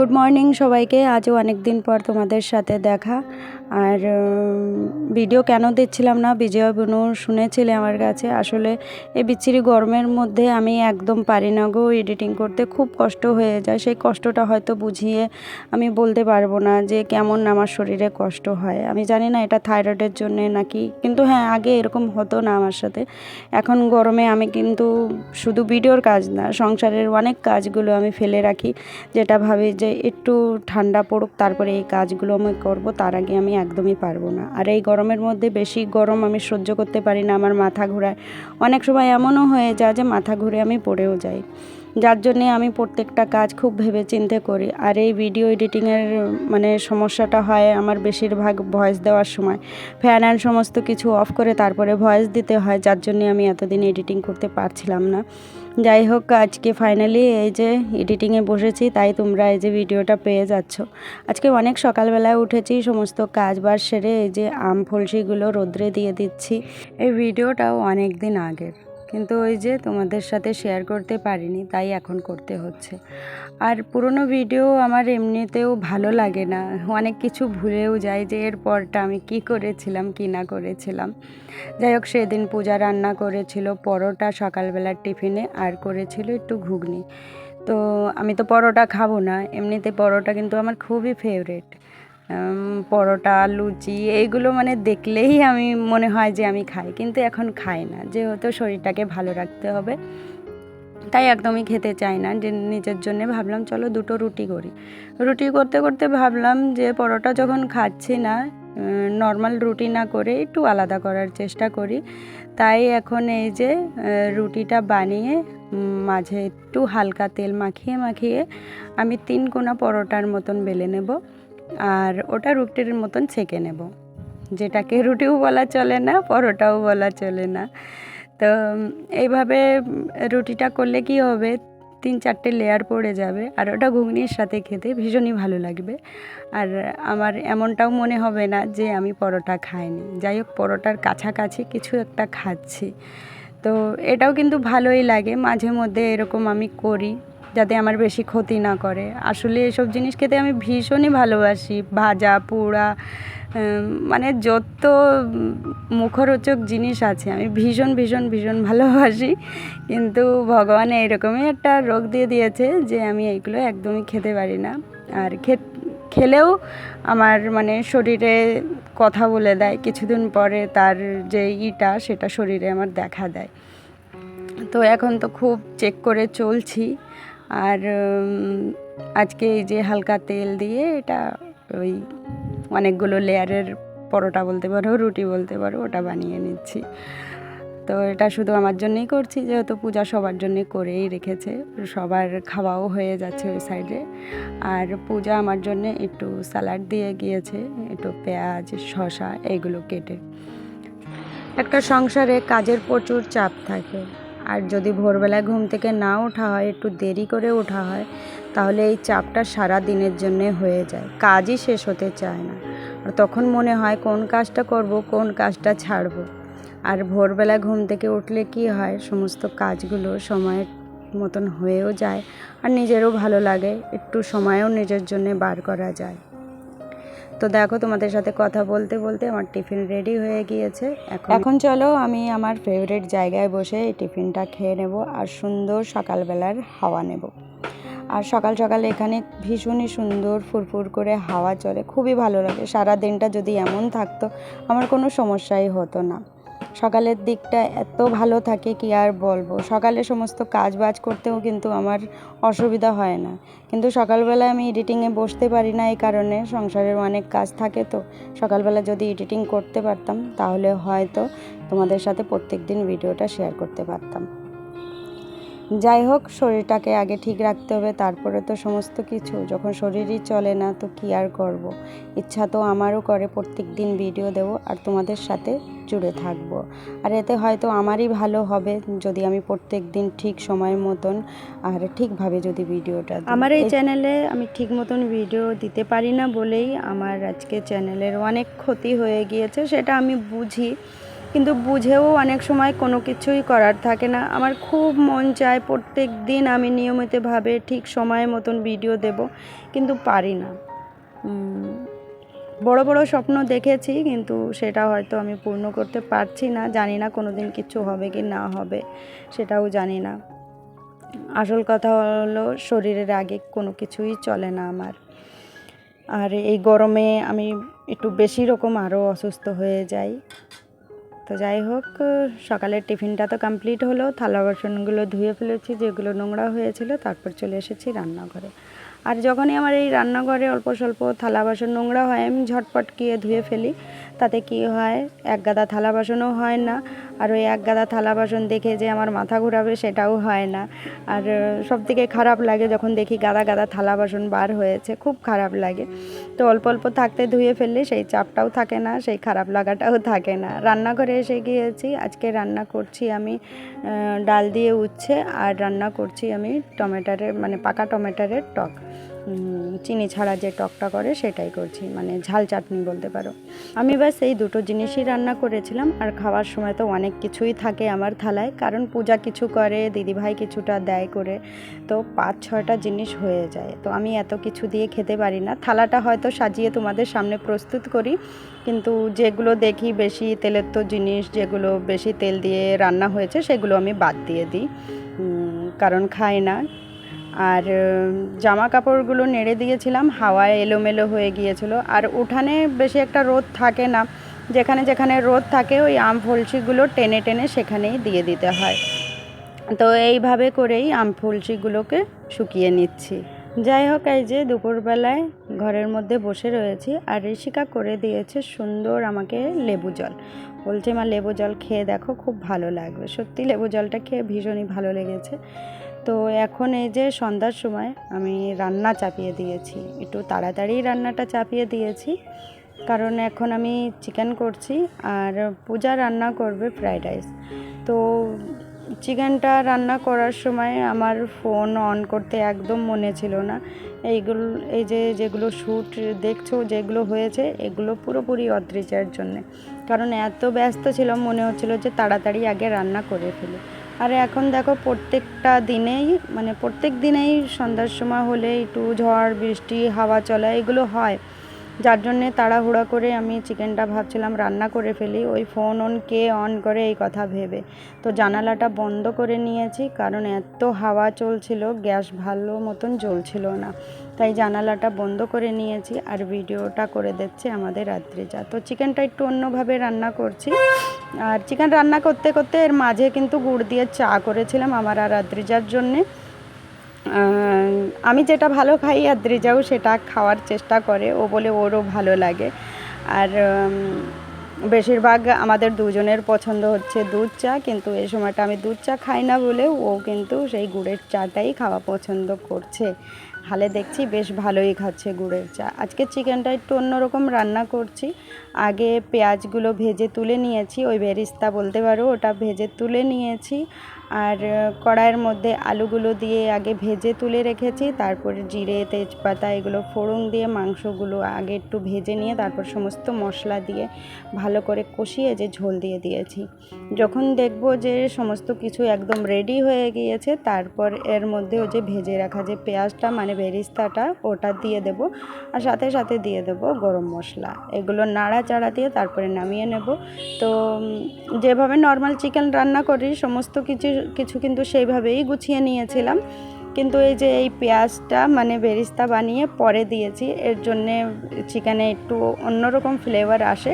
Good morning সবাইকে। আজও অনেক দিন পর তোমাদের সাথে দেখা। আর ভিডিও কেন দিচ্ছিলাম না? বিজয় বনু শুনেছিলে আমার কাছে। আসলে এই বিচ্ছিরি গরমের মধ্যে আমি একদম পারি না গো এডিটিং করতে। খুব কষ্ট হয়ে যায়। সেই কষ্টটা হয়তো বুঝিয়ে আমি বলতে পারব না যে কেমন আমার শরীরে কষ্ট হয়। আমি জানি না এটা থাইরয়েডের জন্যে নাকি। কিন্তু হ্যাঁ আগে এরকম হতো না আমার সাথে। এখন গরমে আমি কিন্তু শুধু ভিডিওর কাজ না, সংসারের অনেক কাজগুলো আমি ফেলে রাখি। যেটা ভাবি যে একটু ঠান্ডা পড়ুক, তারপরে এই কাজগুলো আমি করব। তার আগে আমি একদমই পারব না। আর এই গরমের মধ্যে বেশি গরম আমি সহ্য করতে পারি না আমার মাথা ঘোরায়। অনেক সময় এমনও হয়ে যায় যে মাথা ঘুরে আমি পড়েও যাই। যার জন্যে আমি প্রত্যেকটা কাজ খুব ভেবে চিন্তে করি। আর এই ভিডিও এডিটিংয়ের মানে সমস্যাটা হয় আমার বেশিরভাগ ভয়েস দেওয়ার সময়। ফ্যান অ্যান্ড সমস্ত কিছু অফ করে তারপরে ভয়েস দিতে হয়, যার জন্যে আমি এতদিন এডিটিং করতে পারছিলাম না। যাই হোক, আজকে ফাইনালি এই যে এডিটিংয়ে বসেছি, তাই তোমরা এই যে ভিডিওটা পেয়ে যাচ্ছ। আজকে অনেক সকালবেলায় উঠেছি, সমস্ত কাজ বাজ সেরে এই যে আম ফলসিগুলো রোদ্রে দিয়ে দিচ্ছি। এই ভিডিওটাও অনেক দিন আগের। কিন্তু ওই যে তোমাদের সাথে শেয়ার করতে পারিনি, তাই এখন করতে হচ্ছে। আর পুরনো ভিডিও আমার এমনিতেও ভালো লাগে না। অনেক কিছু ভুলেও যায় যে এর পরটা আমি কি করেছিলাম, কি না করেছিলাম। যাই হোক, সেদিন পূজা রান্না করেছিল, পরোটা সকালবেলার টিফিনে, আর করেছিল একটু ঘুগনি। তো আমি তো পরোটা খাব না, এমনিতে পরোটা কিন্তু আমার খুবই ফেভারেট পরোটা, লুচি, এইগুলো মানে দেখলেই আমি মনে হয় যে আমি খাই। কিন্তু এখন খাই না। যেহেতু শরীরটাকে ভালো রাখতে হবে, তাই একদমই খেতে চাই না। যে নিজের জন্যে ভাবলাম, চলো দুটো রুটি করি। রুটি করতে করতে ভাবলাম যে পরোটা যখন খাচ্ছি না নর্মাল রুটি না করে একটু আলাদা করার চেষ্টা করি। তাই এখন এই যে রুটিটা বানিয়ে মাঝে একটু হালকা তেল মাখিয়ে মাখিয়ে আমি তিন কোনা পরোটার মতন বেলে নেব। আর ওটা রুটির মতন ছেঁকে নেব। যেটাকে রুটিও বলা চলে না, পরোটাও বলা চলে না। তো এইভাবে রুটিটা করলে কি হবে? তিন চারটে লেয়ার পড়ে যাবে আর ওটা ঘুগনির সাথে খেতে ভীষণই ভালো লাগবে। আর আমার এমনটাও মনে হবে না যে আমি পরোটা খাইনি। যাই হোক, পরোটার কাছাকাছি কিছু একটা খাচ্ছি। তো এটাও কিন্তু ভালোই লাগে। মাঝে মধ্যে এরকম আমি করি। যাতে আমার বেশি ক্ষতি না করে। আসলে এসব জিনিস খেতে আমি ভীষণই ভালোবাসি। ভাজা, পোড়া মানে যত মুখরোচক জিনিস আছে, আমি ভীষণ ভীষণ ভীষণ ভালোবাসি। কিন্তু ভগবান এইরকমই একটা রোগ দিয়ে দিয়েছে যে আমি এইগুলো একদমই খেতে পারি না। আর খেলেও আমার মানে শরীরে কথা বলে দেয়। কিছুদিন পরে তার যে ইটা, সেটা শরীরে আমার দেখা দেয়। তো এখন তো খুব চেক করে চলছি। আর আজকে এই যে হালকা তেল দিয়ে এটা ওই অনেকগুলো লেয়ারের পরোটা বলতে পারো, রুটি বলতে পারো, ওটা বানিয়ে নিচ্ছি। তো এটা শুধু আমার জন্যই করছি, যেহেতু পূজা সবার জন্যই করেই রেখেছে, সবার খাওয়াও হয়ে যাচ্ছে ওই সাইডে। আর পূজা আমার জন্য একটু স্যালাড দিয়ে গিয়েছে, একটু পেঁয়াজ, শসা এইগুলো কেটে। একটা সংসারে কাজের প্রচুর চাপ থাকে। আর যদি ভোরবেলায় ঘুম থেকে না ওঠা হয়, একটু দেরি করে ওঠা হয়, তাহলে এই চাপটা সারা দিনের জন্যে হয়ে যায়। কাজই শেষ হতে চায় না। আর তখন মনে হয়, কোন কাজটা করব, কোন কাজটা ছাড়বো? আর ভোরবেলা ঘুম থেকে উঠলে কি হয়? সমস্ত কাজগুলো সময়ের মতন হয়েও যায়, আর নিজেরও ভালো লাগে, একটু সময়ও নিজের জন্যে বার করা যায়। তো দেখো তোমাদের সাথে কথা বলতে বলতে আমার টিফিন রেডি হয়ে গিয়েছে। এখন এখন চলো, আমি আমার ফেভারিট জায়গায় বসে এই টিফিনটা খেয়ে নেব আর সুন্দর সকালবেলার হাওয়া নেব। আর সকাল সকাল এখানে ভীষণই সুন্দর ফুরফুর করে হাওয়া চলে, খুবই ভালো লাগে। সারা দিনটা যদি এমন থাকতো, আমার কোনো সমস্যাই হতো না। সকালের দিকটা এত ভালো থাকে কি আর বলব। সকালে সমস্ত কাজ বাজ করতেও কিন্তু আমার অসুবিধা হয় না। কিন্তু সকালবেলা আমি এডিটিংয়ে বসতে পারি না এই কারণে, সংসারের অনেক কাজ থাকে তো, সকালবেলা যদি এডিটিং করতে পারতাম, তাহলে হয়তো তোমাদের সাথে প্রত্যেক দিন ভিডিওটা শেয়ার করতে পারতাম। যাই হোক শরীরটাকে আগে ঠিক রাখতে হবে তারপরে তো সমস্ত কিছু। যখন শরীরই চলে না তো কী আর করব। ইচ্ছা তো আমারও করে প্রত্যেক দিন ভিডিও দেব আর তোমাদের সাথে জুড়ে থাকব। আর এতে হয়তো আমারই ভালো হবে যদি আমি প্রত্যেক দিন ঠিক সময় মতন আর ঠিকভাবে যদি ভিডিওটা আমার এই চ্যানেলে আমি ঠিক মতন ভিডিও দিতে পারি না বলেই আমার আজকে চ্যানেলের অনেক ক্ষতি হয়ে গিয়েছে সেটা আমি বুঝি। কিন্তু বুঝেও অনেক সময় কোনো কিছুই করার থাকে না। আমার খুব মন চায় প্রত্যেক দিন আমি নিয়মিতভাবে ঠিক সময় মতন ভিডিও দেব, কিন্তু পারি না। বড় বড় স্বপ্ন দেখেছি, কিন্তু সেটা হয়তো আমি পূর্ণ করতে পারছি না। জানি না কোনো দিন কিছু হবে কি না হবে, সেটাও জানি না। আসল কথা হলো, শরীরের আগে কোনো কিছুই চলে না আমার। আর এই গরমে আমি একটু বেশি রকম আরও অসুস্থ হয়ে যাই। তো যাই হোক, সকালের টিফিনটা তো কমপ্লিট হলো। থালা বাসনগুলো ধুয়ে ফেলেছি, যেগুলো নোংরা হয়েছিল, তারপর চলে এসেছি রান্নাঘরে। আর যখনই আমার এই রান্নাঘরে অল্প স্বল্প থালা বাসন নোংরা হয়, আমি ঝটপট গিয়ে ধুয়ে ফেলি। তাতে কি হয়? এক গাদা থালা বাসনও হয় না। আর ওই এক গাদা থালা বাসন দেখে যে আমার মাথা ঘোরাবে সেটাও হয় না। আর সব থেকে খারাপ লাগে যখন দেখি গাদা গাদা থালা বাসন বার হয়েছে, খুব খারাপ লাগে। তো অল্প অল্প থাকতে ধুয়ে ফেললে সেই চাপটাও থাকে না, সেই খারাপ লাগাটাও থাকে না। রান্নাঘরে এসে গিয়েছি, আজকে রান্না করছি আমি ডাল দিয়ে উচ্ছে, আর রান্না করছি আমি টমেটারের মানে পাকা টমেটারের টক। চিনি ছাড়া যে টকটা করে সেটাই করছি মানে ঝাল চাটনি বলতে পারো। আমি ব্যাস এই দুটো জিনিসই রান্না করেছিলাম, আর খাওয়ার সময় তো অনেক কিছুই থাকে আমার থালায়, কারণ পূজা কিছু করে, দিদিভাই কিছুটা দেয় করে, তো পাঁচ ছয়টা জিনিস হয়ে যায়। তো আমি এত কিছু দিয়ে খেতে পারি না। থালাটা হয়তো সাজিয়ে তোমাদের সামনে প্রস্তুত করি, কিন্তু যেগুলো দেখি বেশি তেলের তো জিনিস, যেগুলো বেশি তেল দিয়ে রান্না হয়েছে সেগুলো আমি বাদ দিয়ে দিই। কারণ খাই না। আর জামা কাপড়গুলো নেড়ে দিয়েছিলাম, হাওয়ায় এলোমেলো হয়ে গিয়েছিল। আর উঠানে বেশি একটা রোদ থাকে না, যেখানে যেখানে রোদ থাকে ওই আম ফলসিগুলো টেনে টেনে সেখানেই দিয়ে দিতে হয়। তো এইভাবে করেই আম ফলসিগুলোকে শুকিয়ে নিচ্ছি। যাই হোক, এই যে দুপুরবেলায় ঘরের মধ্যে বসে রয়েছি, আর ঋষিকা করে দিয়েছে সুন্দর আমাকে লেবু জল। বলছে, মা, লেবু জল খেয়ে দেখো, খুব ভালো লাগবে। সত্যি, লেবু জলটা খেয়ে ভীষণই ভালো লেগেছে। তো এখন এই যে সন্ধ্যার সময় আমি রান্না চাপিয়ে দিয়েছি। একটু তাড়াতাড়ি রান্নাটা চাপিয়ে দিয়েছি। কারণ এখন আমি চিকেন করছি আর পূজা রান্না করবে ফ্রাইড রাইস। তো চিকেনটা রান্না করার সময় আমার ফোন অন করতে একদম মনে ছিল না। এইগুলো, এই যে যেগুলো শ্যুট দেখছ, যেগুলো হয়েছে, এগুলো পুরোপুরি অদৃচার জন্যে। কারণ এত ব্যস্ত ছিলাম, মনে হচ্ছিল যে তাড়াতাড়ি আগে রান্না করে ফেলি। আর এখন দেখো প্রত্যেকটা দিনেই মানে প্রত্যেক দিনেই সন্ধ্যার সময় হলে একটু ঝড়, বৃষ্টি, হাওয়া চলা, এগুলো হয়। যার জন্যে তাড়াহুড়া করে আমি চিকেনটা ভাবছিলাম রান্না করে ফেলি। ওই ফোন অন কে অন করে এই কথা ভেবে। তো জানালাটা বন্ধ করে নিয়েছি, কারণ এত হাওয়া চলছিল, গ্যাস ভালো মতন জ্বলছিল না। তাই জানালাটা বন্ধ করে নিয়েছি আর ভিডিওটা করে দিচ্ছে আমাদের রাত্রিজা। তো চিকেনটা একটু অন্যভাবে রান্না করছি। আর চিকেন রান্না করতে করতে এর মাঝে কিন্তু গুড় দিয়ে চা করেছিলাম আমার আর রাত্রিজার জন্যে। আমি যেটা ভালো খাই আর দ্রিজাও সেটা খাওয়ার চেষ্টা করে, ও বলে ওরও ভালো লাগে। আর বেশিরভাগ আমাদের দুজনের পছন্দ হচ্ছে দুধ চা, কিন্তু এই সময়টা আমি দুধ চা খাই না বলে ও কিন্তু সেই গুড়ের চাটাই খাওয়া পছন্দ করছে। হালে দেখছি বেশ ভালোই খাচ্ছে গুড়ের চা। আজকে চিকেনটা একটু অন্যরকম রান্না করছি। আগে পেঁয়াজগুলো ভেজে তুলে নিয়েছি, ওই বেরিস্তা বলতে পারো, ওটা ভেজে তুলে নিয়েছি। আর কড়াইয়ের মধ্যে আলুগুলো দিয়ে আগে ভেজে তুলে রেখেছি, তারপরে জিরে, তেজপাতা এগুলো ফোড়ন দিয়ে মাংসগুলো আগে একটু ভেজে নিয়ে তারপর সমস্ত মশলা দিয়ে ভালো করে কষিয়ে যে ঝোল দিয়ে দিয়েছি। যখন দেখব যে সমস্ত কিছু একদম রেডি হয়ে গিয়েছে, তারপর এর মধ্যে ওই যে ভেজে রাখা যে পেঁয়াজটা মানে বেরিস্তাটা, ওটা দিয়ে দেব আর সাথে সাথে দিয়ে দেব গরম মশলা। এগুলো নাড়াচাড়া দিয়ে তারপরে নামিয়ে নেব। তো যেভাবে নর্মাল চিকেন রান্না করি, সমস্ত কিছু কিছু কিন্তু সেইভাবেই গুছিয়ে নিয়েছিলাম। কিন্তু এই যে এই পেঁয়াজটা মানে বেরিস্তা বানিয়ে পরে দিয়েছি, এর জন্যে চিকেনে একটু অন্যরকম ফ্লেভার আসে।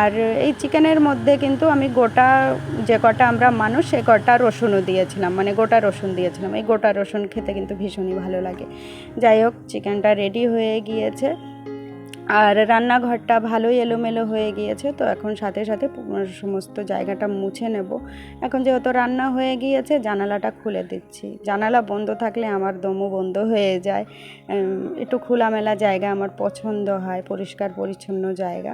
আর এই চিকেনের মধ্যে কিন্তু আমি গোটা, যে কটা আমরা মানুষ, সে কটা রসুনও দিয়েছিলাম মানে গোটা রসুন দিয়েছিলাম। এই গোটা রসুন খেতে কিন্তু ভীষণই ভালো লাগে। যাই হোক, চিকেনটা রেডি হয়ে গিয়েছে। আর রান্নাঘরটা ভালোই এলোমেলো হয়ে গিয়েছে, তো এখন সাথে সাথে সমস্ত জায়গাটা মুছে নেব। এখন যেহেতু রান্না হয়ে গিয়েছে, জানালাটা খুলে দিচ্ছি। জানালা বন্ধ থাকলে আমার দমও বন্ধ হয়ে যায়। একটু খোলামেলা জায়গা আমার পছন্দ হয়, পরিষ্কার পরিচ্ছন্ন জায়গা।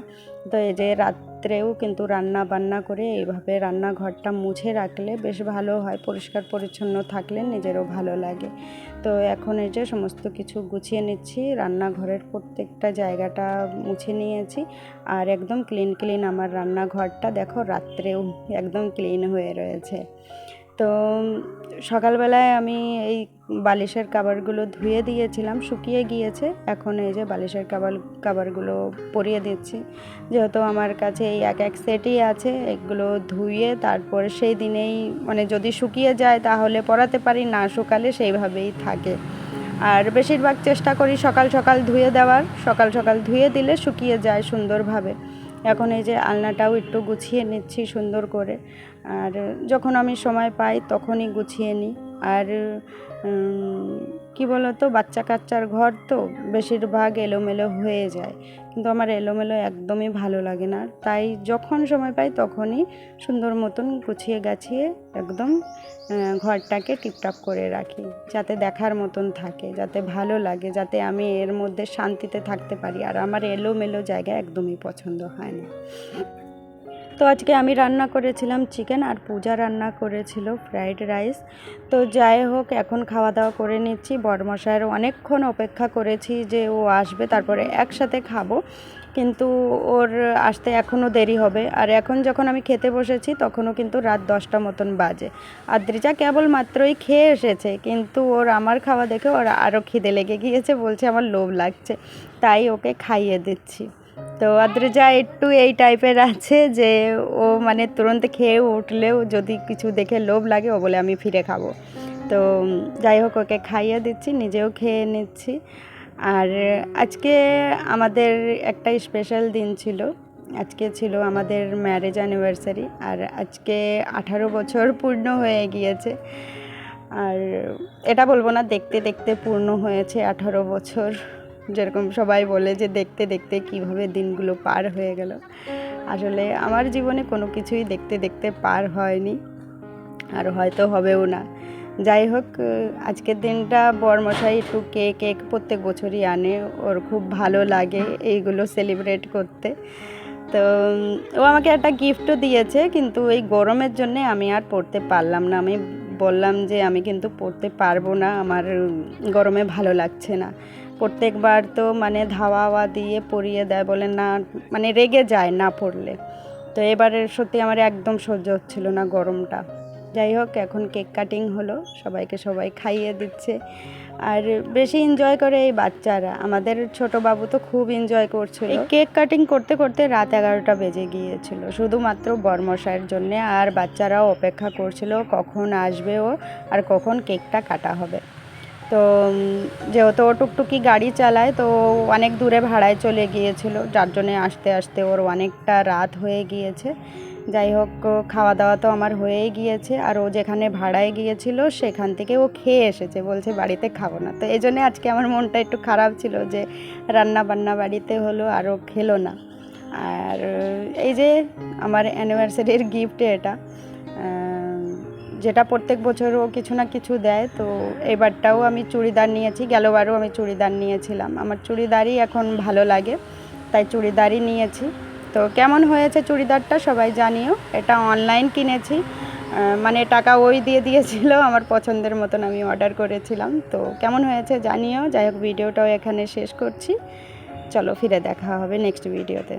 তো এই যে রাত্রে রাত্রেও কিন্তু রান্না বান্না করে এইভাবে রান্নাঘরটা মুছে রাখলে বেশ ভালো হয়, পরিষ্কার পরিচ্ছন্ন থাকলে নিজেরও ভালো লাগে। তো এখন এই যে সমস্ত কিছু গুছিয়ে নিচ্ছি, রান্নাঘরের প্রত্যেকটা জায়গাটা মুছে নিয়েছি আর একদম ক্লিন ক্লিন আমার রান্নাঘরটা দেখো রাত্রেও একদম ক্লিন হয়ে রয়েছে। তো সকালবেলায় আমি এই বালিশের কাবারগুলো ধুয়ে দিয়েছিলাম, শুকিয়ে গিয়েছে। এখন এই যে বালিশের কাবার কাবারগুলো পরিয়ে দিচ্ছি। যেহেতু আমার কাছে এই এক এক সেটই আছে, এগুলো ধুয়ে তারপরে সেই দিনেই মানে যদি শুকিয়ে যায় তাহলে পরাতে পারি, না শুকালে সেইভাবেই থাকে। আর বেশিরভাগ চেষ্টা করি সকাল সকাল ধুয়ে দেওয়ার। সকাল সকাল ধুয়ে দিলে শুকিয়ে যায় সুন্দরভাবে। এখন এই যে আলনাটাও একটু গুছিয়ে নিচ্ছি সুন্দর করে। আর যখন আমি সময় পাই তখনই গুছিয়ে নিই। আর কি বলতো? বাচ্চা কাচ্চার ঘর তো বেশিরভাগ এলোমেলো হয়ে যায়। কিন্তু আমার এলোমেলো একদমই ভালো লাগে না। তাই যখন সময় পাই তখনই সুন্দর মতন গুছিয়ে গাছিয়ে একদম ঘরটাকে টিপটাপ করে রাখি। যাতে দেখার মতন থাকে, যাতে ভালো লাগে, যাতে আমি এর মধ্যে শান্তিতে থাকতে পারি। আর আমার এলোমেলো জায়গা একদমই পছন্দ হয় না। তো আজকে আমি রান্না করেছিলাম চিকেন আর পূজা রান্না করেছিল ফ্রাইড রাইস। তো যাই হোক, এখন খাওয়া দাওয়া করে নিচ্ছি। বড়মশাইয়ের অনেকক্ষণ অপেক্ষা করেছি যে ও আসবে, তারপরে একসাথে খাব। কিন্তু ওর আসতে এখনও দেরি হবে। আর এখন যখন আমি খেতে বসেছি, তখনও কিন্তু রাত দশটা মতন বাজে। আর দ্রিজা কেবল মাত্রই খেয়ে এসেছে, কিন্তু ওর আমার খাওয়া দেখে ওর আরও খিদে লেগে গিয়েছে বলছে আমার লোভ লাগছে, তাই ওকে খাইয়ে দিচ্ছি। তো আদ্রিজা একটু এই টাইপের আছে যে ও মানে তুরন্ত খেয়ে উঠলেও যদি কিছু দেখে লোভ লাগে, ও বলে আমি ফিরে খাব। তো যাই হোক, ওকে খাইয়ে দিচ্ছি, নিজেও খেয়ে নিচ্ছি। আর আজকে আমাদের একটা স্পেশাল দিন ছিল। আজকে ছিল আমাদের ম্যারেজ অ্যানিভার্সারি আর আজকে আঠারো বছর পূর্ণ হয়ে গিয়েছে। আর এটা বলব না, দেখতে দেখতে পূর্ণ হয়েছে আঠারো বছর। যেরকম সবাই বলে যে দেখতে দেখতে কীভাবে দিনগুলো পার হয়ে গেল। আসলে আমার জীবনে কোনো কিছুই দেখতে দেখতে পার হয়নি আর হয়তো হবেও না। যাই হোক, আজকের দিনটা বরমশাই একটু কেক কেক প্রত্যেক বছরই আনে, ওর খুব ভালো লাগে এইগুলো সেলিব্রেট করতে। তো, ও আমাকে একটা গিফটও দিয়েছে, কিন্তু এই গরমের জন্যে আমি আর পড়তে পারলাম না। আমি বললাম যে আমি কিন্তু পড়তে পারব না, আমার গরমে ভালো লাগছে না। প্রত্যেকবার তো মানে ধাওয়া দিয়ে পরিয়ে দেয় বলে না মানে রেগে যায় না পড়লে। তো এবারে সত্যি আমার একদম সহ্য হচ্ছিল না গরমটা। যাই হোক, এখন কেক কাটিং হলো, সবাইকে সবাই খাইয়ে দিচ্ছে। আর বেশি এনজয় করে এই বাচ্চারা। আমাদের ছোট বাবু তো খুব এনজয় করছিল। কেক কাটিং করতে করতে রাত এগারোটা বেজে গিয়েছিল। শুধুমাত্র বরমশাইয়ের জন্য, আর বাচ্চারাও অপেক্ষা করছিল কখন আসবে ও, আর কখন কেকটা কাটা হবে। তো যেহেতু ও টুকটুকি গাড়ি চালায়, তো অনেক দূরে ভাড়ায় চলে গিয়েছিল। যার জন্যে আসতে আসতে ওর অনেকটা রাত হয়ে গিয়েছে। যাই হোক খাওয়া দাওয়া তো আমার হয়েই গিয়েছে। আর ও যেখানে ভাড়ায় গিয়েছিল, সেখান থেকে ও খেয়ে এসেছে। বলছে, বাড়িতে খাব না। তো এই জন্যে আজকে আমার মনটা একটু খারাপ ছিল যে রান্না বান্না বাড়িতে হলো আর ও খেলো না। আর এই যে, আমার অ্যানিভার্সারির গিফট এটা যেটা প্রত্যেক বছর ও কিছু না কিছু দেয়, তো এবারটাও আমি চুড়িদার নিয়েছি, গেলবারও আমি চুড়িদার নিয়েছিলাম। আমার চুড়িদারই এখন ভালো লাগে, তাই চুড়িদারই নিয়েছি। তো কেমন হয়েছে চুড়িদারটা সবাই জানিও, এটা অনলাইন কিনেছি মানে টাকা ওই দিয়ে দিয়েছিল, আমার পছন্দের মতন আমি অর্ডার করেছিলাম। তো কেমন হয়েছে জানিও, যাই হোক, ভিডিওটাও এখানে শেষ করছি। চলো ফিরে দেখা হবে নেক্সট ভিডিওতে।